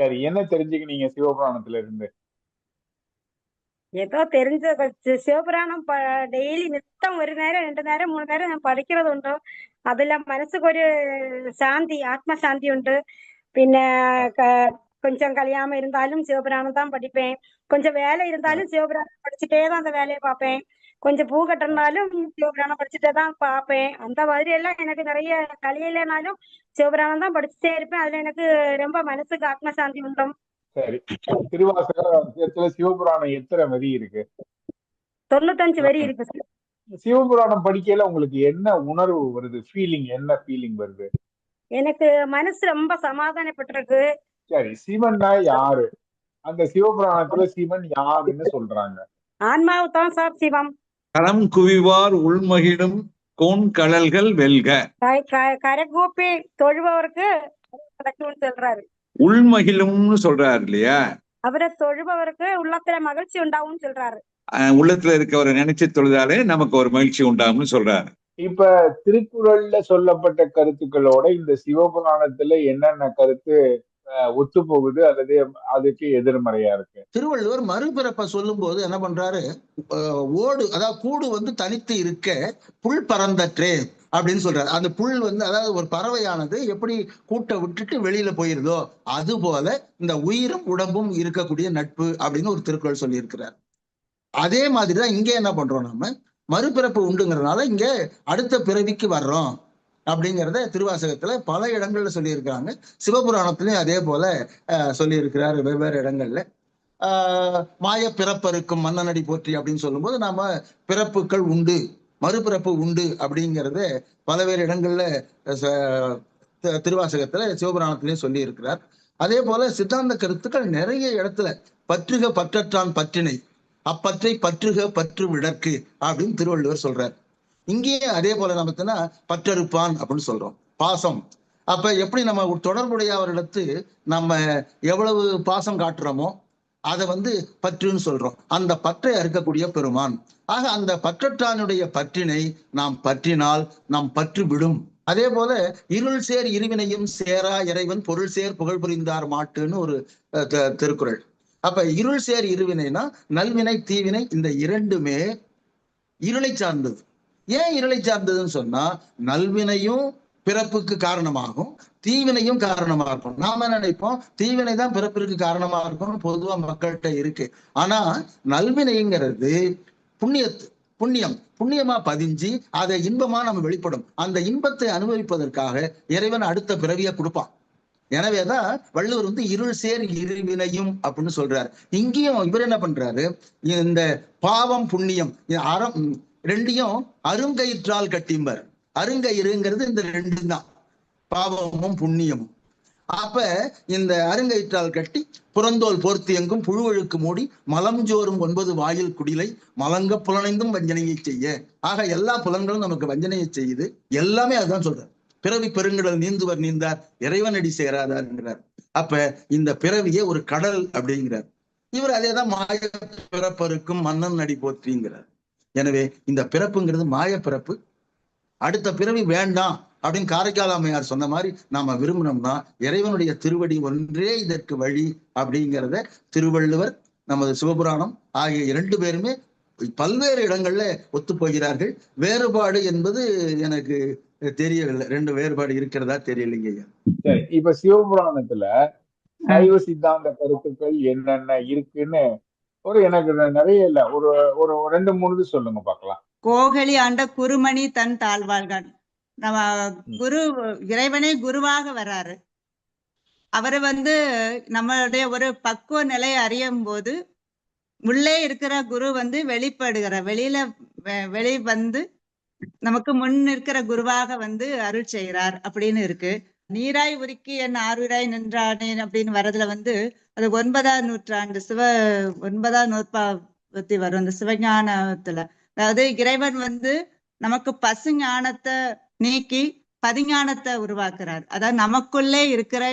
சரி என்ன தெரிஞ்சுக்கினீங்க சிவபுராணத்துல இருந்து ஏதோ தெரிஞ்ச சி- சிவபுராணம் டெய்லி நித்தம் ஒரு நேரம் ரெண்டு நேரம் மூணு நேரம் ഞാൻ പഠിക്കുന്നതുണ്ട് അതിലെ മനസ്സുക്കൊരു ശാന്തി ആത്മശാന്തി ഉണ്ട് പിന്നെ ക- கொஞ்சம் கல்யாணம் இருந்தாலும் சிவபுராணம் தான் படிப்பேன் கொஞ்சம் வேலை இருந்தாலும் சிவபுராணம் படிச்சுட்டே தான் அந்த வேலையை பார்ப்பேன் கொஞ்சம் பூ கட்டினாலும் சிவபுராணம் படிச்சுட்டே தான் பார்ப்பேன். அந்த மாதிரி எல்லாம் எனக்கு நிறைய கலையிலனாலும் சிவபுராணம் தான் படிச்சுட்டே இருப்பேன். அதுல எனக்கு ரொம்ப மனசுக்கு ஆத்மசாந்தி உண்டும். சரி. திருவாசகத்துல சிவபுராணம் எத்தனை வரி இருக்கு? தொண்ணூத்தஞ்சு வரி இருக்கு சார். சிவபுராணம் படிக்கையில உங்களுக்கு என்ன உணர்வு வருது? ஃபீலிங் என்ன ஃபீலிங் வருது? எனக்கு மனசு ரொம்ப சமாதானப்பட்டிருக்கு. சரி. சிவன்னா யாரு? அந்த சிவபுராணத்துல சிவன் யாருன்னு சொல்றாங்க. ஆன்மாவு தான் சார் சிவம். களம் குவிவார் உள்மகிழும் கோன் கடல்கள் வெல்க. கரைகூப்பி தொழுபவருக்கு சொல்றாரு. உள்மகிழும்னு சொல்றாரு இல்லையா? அவரை தொழுபவருக்கு உள்ளத்துல மகிழ்ச்சி உண்டாகும்னு சொல்றாரு. அஹ் உள்ளத்துல இருக்கவரை நினைச்சு தொழுதாலே நமக்கு ஒரு மகிழ்ச்சி உண்டாகும்னு சொல்றாரு. இப்ப திருக்குறள்ல சொல்லப்பட்ட கருத்துக்களோட இந்த சிவபுராணத்துல என்னென்ன கருத்து ஒத்து போகுது அல்லது அதுக்கு எதிர்மறையா இருக்கு? திருவள்ளுவர் மறுபிறப்ப சொல்லும் போது என்ன பண்றாரு? ஓடு அதாவது கூடு வந்து தனித்து இருக்க புல் பறந்தற்றே அப்படின்னு சொல்றாரு. அந்த புல் வந்து அதாவது ஒரு பறவையானது எப்படி கூட்டை விட்டுட்டு வெளியில போயிருதோ அது போல இந்த உயிரும் உடம்பும் இருக்கக்கூடிய நட்பு அப்படின்னு ஒரு திருக்குறள் சொல்லி இருக்கிறார் அதே மாதிரிதான் இங்க என்ன பண்றோம் நம்ம மறுபிறப்பு உண்டுங்கிறதுனால இங்க அடுத்த பிறவிக்கு வர்றோம். அப்படிங்கிறத திருவாசகத்துல பல இடங்கள்ல சொல்லியிருக்கிறாங்க. சிவபுராணத்திலையும் அதே போல சொல்லியிருக்கிறார் வெவ்வேறு இடங்கள்ல. மாய பிறப்பருக்கும் மன்னனடி போற்றி அப்படின்னு சொல்லும்போது நாம பிறப்புகள் உண்டு மறுபிறப்பு உண்டு அப்படிங்கிறத பலவேறு இடங்கள்ல திருவாசகத்துல சிவபுராணத்திலையும் சொல்லி இருக்கிறார் அதே போல சித்தாந்த கருத்துக்கள் நிறைய இடத்துல பற்றுக பற்றற்றான் பற்றினை அப்பற்றை பற்றுக பற்று விடற்கு அப்படின்னு திருவள்ளுவர் சொல்றார். இங்கேயே அதே போல நமக்குன்னா பற்றறுப்பான் அப்படின்னு சொல்றோம். பாசம். அப்ப எப்படி நம்ம தொடர்புடைய தொடர்புடையவரிடத்து நம்ம எவ்வளவு பாசம் காட்டுறோமோ அதை வந்து பற்றுன்னு சொல்றோம். அந்த பற்றை அறுக்கக்கூடிய பெருமான். ஆக அந்த பற்றற்றானுடைய பற்றினை நாம் பற்றினால் நாம் பற்று விடும் அதே போல இருள் சேர் இருவினையும் சேரா இறைவன் பொருள் சேர் புகழ் புரிந்தார் மாட்டுன்னு ஒரு அஹ், திருக்குறள். அப்ப இருள் சேர் இருவினைனா நல்வினை தீவினை இந்த இரண்டுமே இருளை சார்ந்தது. ஏன் இருளை சார்ந்ததுன்னு சொன்னா நல்வினையும் பிறப்புக்கு காரணமாகும் தீவினையும் காரணமா இருக்கும். நாம நினைப்போம்? தீவினை தான் பிறப்பிற்கு காரணமா இருக்கும்னு பொதுவா மக்கள்கிட்ட இருக்கு. ஆனா நல்வினைங்கிறது புண்ணியத்து புண்ணியம் புண்ணியமா பதிஞ்சு அதை இன்பமா நம்ம வெளிப்படும். அந்த இன்பத்தை அனுபவிப்பதற்காக இறைவன் அடுத்த பிறவியை கொடுப்பான். எனவேதான் வள்ளுவர் வந்து இருள் சேர் இருவினையும் அப்படின்னு சொல்றாரு. இங்கேயும் இவர் என்ன பண்றாரு? இந்த பாவம் புண்ணியம் அறம் ரெண்டையும் அருங்கயிற்றால் கட்டிம்பர். அருங்கயிறுங்கிறது இந்த ரெண்டு தான் பாவமும் புண்ணியமும். அப்ப இந்த அருங்கயிற்றால் கட்டி புறந்தோல் போர்த்து எங்கும் புழுவழுக்கு மூடி மலம் ஜோறும் ஒன்பது வாயில் குடிலை மலங்க புலனைந்தும் வஞ்சனையை செய்ய. ஆக எல்லா புலன்களும் நமக்கு வஞ்சனையை செய்யுது. எல்லாமே அதுதான் சொல்றார். பிறவி பெருங்கடல் நீந்துவர் நீந்தார் இறைவனடி சேராதார்ங்கிறார் அப்ப இந்த பிறவியே ஒரு கடல் அப்படிங்கிறார். இவர் அதேதான் மாய பிறப்பருக்கும் மன்னன் நடி போற்றிங்கிறார். எனவே இந்த பிறப்புங்கிறது மாய பிறப்பு. அடுத்த பிறவி வேண்டாம் அப்படின்னு காரைக்கால் அம்மையார் சொன்ன மாதிரி நாம விரும்பினோம்னா இறைவனுடைய திருவடி ஒன்றே இதற்கு வழி அப்படிங்கிறத திருவள்ளுவர் நமது சிவபுராணம் ஆகிய இரண்டு பேருமே பல்வேறு இடங்கள்ல ஒத்து போகிறார்கள். வேறுபாடு என்பது எனக்கு தெரியவில்லை. ரெண்டு வேறுபாடு இருக்கிறதா தெரியலைங்க ஐயா. இப்ப சிவபுராணத்துல சைவ சித்தாந்த கருத்துக்கள் என்னென்ன இருக்குன்னு ஒரு எனக்கு நிறைய இல்ல. ஒரு ஒரு ரெண்டு மூணு இது சொல்லுங்க பார்க்கலாம் கோகலி ஆண்ட குருமணி தன் தாழ்வாள்கான் நம்ம குரு இறைவனே குருவாக வர்றாரு. அவரை வந்து நம்மளுடைய ஒரு பக்குவ நிலையை அறியும் போது உள்ளே இருக்கிற குரு வந்து வெளிப்படுகிற வெளியில வெளி வந்து நமக்கு முன் இருக்கிற குருவாக வந்து அருள் செய்கிறார் அப்படின்னு இருக்கு. நீராய் உருக்கி என் ஆறுராய் நின்றானேன் அப்படின்னு வரதுல வந்து அது ஒன்பதாம் நூற்றாண்டு சிவ ஒன்பதாம் நூற்பாவத்தி வரும் அந்த சிவஞானத்துல. அதாவது இறைவன் வந்து நமக்கு பசு ஞானத்தை நீக்கி பதிஞானத்தை உருவாக்குறார். அதாவது நமக்குள்ளே இருக்கிற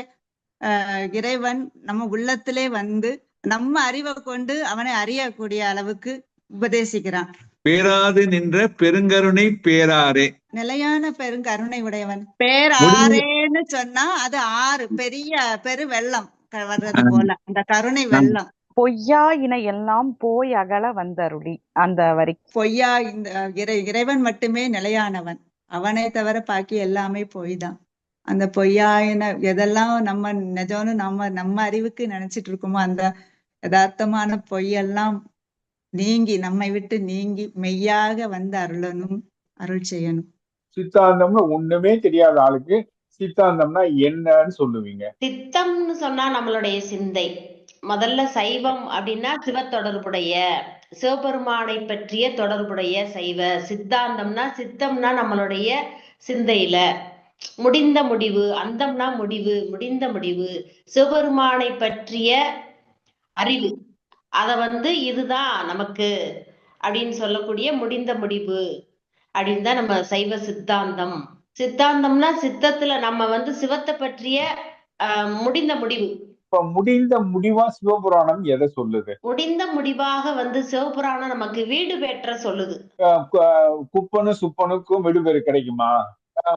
ஆஹ், இறைவன் நம்ம உள்ளத்திலே வந்து நம்ம அறிவை கொண்டு அவனை அறியக்கூடிய அளவுக்கு உபதேசிக்கிறான். பேராது நின்ற பெருங்கருணை பேராரே நிலையான பெருங்கருணை உடையவன். பேராறேன்னு சொன்னா அது ஆறு பெரிய பெரு வெள்ளம் வர்றது போல. அந்த கருணை வெள்ளம். பொய்யா இன எல்லாம் போய் அகல வந்தருளி அந்த வரி. பொய்யா இந்த இறை இறைவன் மட்டுமே நிலையானவன். அவனை தவிர பாக்கி எல்லாமே பொய் தான் அந்த பொய்யாயின எதெல்லாம் நம்ம நிஜம்னு நம்ம நம்ம அறிவுக்கு நினைச்சிட்டு இருக்கோமோ அந்த யதார்த்தமான பொய்யெல்லாம் நீங்கி நம்மை விட்டு நீங்கி மெய்யாக வந்து அருளணும் அருள் செய்யணும். சித்தாந்தம்னு ஒண்ணுமே தெரியாத ஆளுக்கு சித்தாந்தம்னா என்னன்னு சொல்லுவீங்க. சித்தம்னு சொன்னா நம்மளுடைய சிந்தை. முதல்ல சைவம் அப்படின்னா சிவ தொடர்புடைய சிவபெருமானை பற்றிய தொடர்புடைய சைவ. சித்தாந்தம்னா சித்தம்னா நம்மளுடைய சிந்தையில. முடிந்த முடிவு அந்தம்னா முடிவு முடிந்த முடிவு. சிவபெருமானை பற்றிய அறிவு. அத வந்து இதுதான் நமக்கு அப்படின்னு சொல்லக்கூடிய முடிந்த முடிவு அப்படின்னு தான் நம்ம சைவ சித்தாந்தம். சித்தாந்தம்னா சித்தத்துல நம்ம வந்து சிவத்தை பற்றிய முடிந்த முடிவு. இப்ப முடிந்த முடிவா சிவபுராணம் எதை சொல்லுது? முடிந்த முடிவாக வந்து சிவபுராணம் நமக்கு வீடு பெற்ற சொல்லுது. குப்பனு சுப்பனுக்கும் விடுபெறு கிடைக்குமா?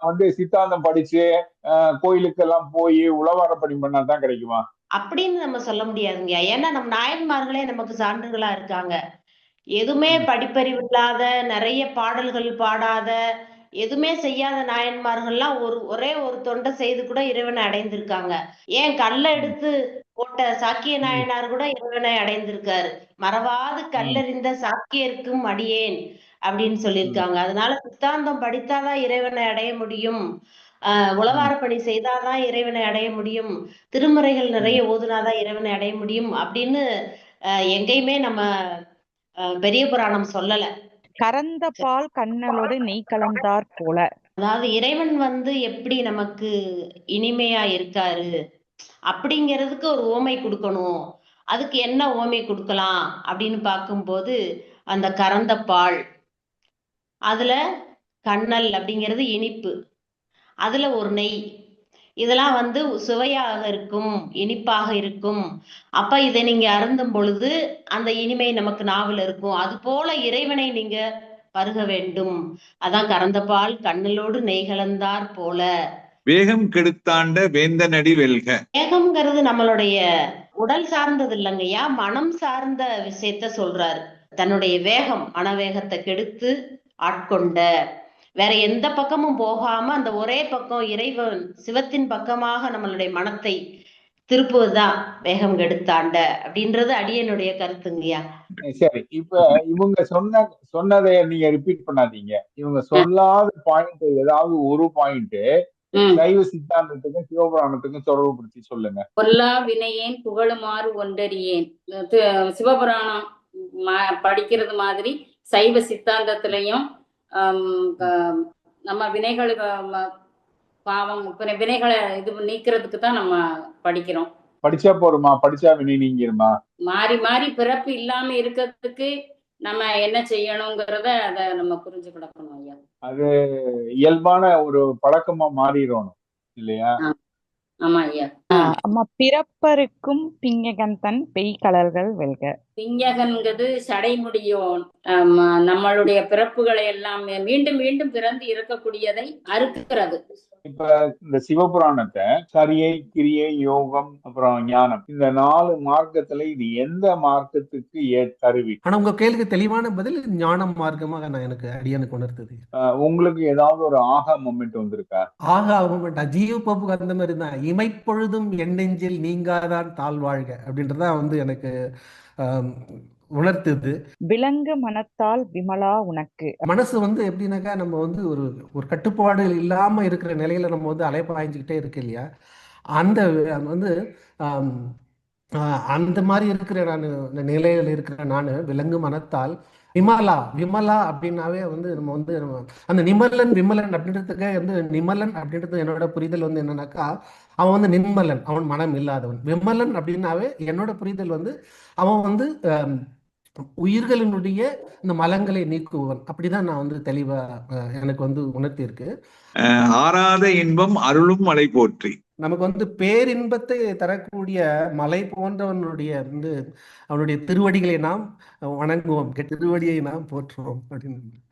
வந்து சித்தாந்தம் படிச்சு கோயிலுக்கெல்லாம் போய் உளவார பணி பண்ணா தான் கிடைக்குமா? அப்படின்னு நம்ம சொல்ல முடியாதுங்க. ஏன்னா நம்ம நாயன்மார்களே நமக்கு சான்றுகளா இருக்காங்க. எதுவுமே படிப்பறிவு இல்லாத நிறைய பாடல்கள் பாடாத எதுவுமே செய்யாத நாயன்மார்கள்லாம் ஒரு ஒரே ஒரு தொண்டை செய்து கூட இறைவனை அடைந்திருக்காங்க. ஏன் கல்லை எடுத்து போட்ட சாக்கிய நாயனார் கூட இறைவனை அடைந்திருக்காரு. மறவாது கல்லறிந்த சாக்கியர்க்கும் அடியேன் அப்படின்னு சொல்லியிருக்காங்க. அதனால சித்தாந்தம் படித்தாதான் இறைவனை அடைய முடியும். ஆஹ் உளவார பணி செய்தாதான் இறைவனை அடைய முடியும். திருமுறைகள் நிறைய ஓதுனாதான் இறைவனை அடைய முடியும் அப்படின்னு எங்கேயுமே நம்ம பெரிய புராணம் சொல்லல. கறந்த பால் கண்ணலோடு நெய் கலந்தார் போல. அதாவது இறைவன் வந்து எப்படி நமக்கு இனிமையா இருக்காரு அப்படிங்கிறதுக்கு ஒரு ஓமை கொடுக்கணும். அதுக்கு என்ன ஓமை கொடுக்கலாம் அப்படின்னு பார்க்கும்போது அந்த கறந்த பால். அதுல கண்ணல் அப்படிங்கிறது இனிப்பு. அதுல ஒரு நெய். இதெல்லாம் வந்து சுவையாக இருக்கும் இனிப்பாக இருக்கும். அப்ப இதை நீங்க அருந்தும் பொழுது அந்த இனிமை நமக்கு நாவல் இருக்கும். அது போல இறைவனை நீங்க பருக வேண்டும். அதான் கறந்த பால் கண்ணலோடு நெய் கலந்தார் போல. வேகம் கெடுத்தாண்ட வேந்தனடி வெல்க. வேகம்ங்கிறது நம்மளுடைய உடல் சார்ந்தது இல்லைங்கய்யா மனம் சார்ந்த விஷயத்த சொல்றாரு. தன்னுடைய வேகம் மனவேகத்தை கெடுத்து ஆட்கொண்ட வேற எந்த பக்கமும் போகாம அந்த ஒரே பக்கம் இறைவன் சிவத்தின் பக்கமாக நம்மளுடைய மனத்தை திருப்புவதுதான் வேகம் கெடுத்தாண்ட அப்படின்றது அடியனுடைய கருத்துங்கய்யா. சரி இப்ப இவங்க சொன்ன சொன்னதை நீங்க ரிப்பீட் பண்ணாதீங்க. இவங்க சொல்லாத பாயிண்ட் ஏதாவது ஒரு பாயிண்ட். சைவ சித்தாந்தத்துக்கும் சிவபுராணத்துக்கும் தொடர்பு படுத்தி சொல்லுங்க. பொல்லா வினையேன் புகழுமாறு ஒன்றறியேன். சிவபுராணம் படிக்கிறது மாதிரி சைவ சித்தாந்தத்திலையும் நம்ம வினைகளுக்கு பாவம் வினைகளை இது நீக்கிறதுக்கு தான் நம்ம படிக்கிறோம். படிச்சா போருமா படிச்சா வினை நீங்கிருமா? மாறி மாறி பிறப்பு இல்லாம இருக்கிறதுக்கு நம்ம என்ன செய்யணுங்கிறத அதை நம்ம புரிஞ்சு கிடக்கணும் ஐயா. அது இயல்பான ஒரு பழக்கமா மாறிடணும் இல்லையா? ஆமா பிறப்பருக்கும் பிஞகந்தன் பெய்கலர்கள் வெல்க. திஞ்சகன்கிறது சடைமுடியோன். நம்மளுடைய பிறப்புகளை எல்லாம் மீண்டும் மீண்டும் பிறந்து இருக்கக்கூடியதை அறுக்கிறது. இப்ப இந்த சிவபுராணத்தை சரியை கிரியை யோகம் அப்புறம் ஞானம் இந்த நாலு மார்க்கத்துல இது எந்த மார்க்கத்துக்கு ஏ தருவி ஆனா உங்க கேள்விக்கு தெளிவான பதில் ஞான மார்க்கமாக நான் எனக்கு அடியானுக்கு உணர்த்தது உங்களுக்கு ஏதாவது ஒரு ஆகா மொமெண்ட் வந்திருக்கா? ஆக ஆக ஜீவ பப்புக்கு அந்த மாதிரி தான். இமைப்பொழுதும் எண்ணெஞ்சில் நீங்காதான் தாழ்வாழ்க அப்படின்றதான் வந்து எனக்கு உணர்த்துது. விலங்கு மனத்தால் விமலா உனக்கு. மனசு வந்து எப்படின்னாக்கா நம்ம வந்து ஒரு ஒரு கட்டுப்பாடு இல்லாம இருக்கிற நிலையில நம்ம வந்து அலைப்பாய்ஞ்சுக்கிட்டே இருக்கு இல்லையா? அந்த வந்து அந்த மாதிரி இருக்கிற நான் நிலையில இருக்கிற நான் விலங்கு மனத்தால் விமலா விமலா அப்படின்னாவே வந்து நம்ம வந்து நம்ம அந்த நிமலன் விமலன் அப்படின்றதுக்கு வந்து நிமலன் அப்படின்றது என்னோட புரிதல் வந்து என்னன்னாக்கா அவன் வந்து நிர்மலன் அவன் மனம் இல்லாதவன். விமலன் அப்படின்னாவே என்னோட புரிதல் வந்து அவன் வந்து உயிர்களினுடைய இந்த மலங்களை நீக்குவன் அப்படிதான் நான் வந்து தெளிவா எனக்கு வந்து உணர்த்தி இருக்கு அஹ் ஆறாத இன்பம் அருளும் மலை போற்றி. நமக்கு வந்து பேரின்பத்தை தரக்கூடிய மலை போன்றவனுடைய வந்து அவனுடைய திருவடிகளை நாம் வணங்குவோம். திருவடியை நாம் போற்றுவோம் அப்படின்னு.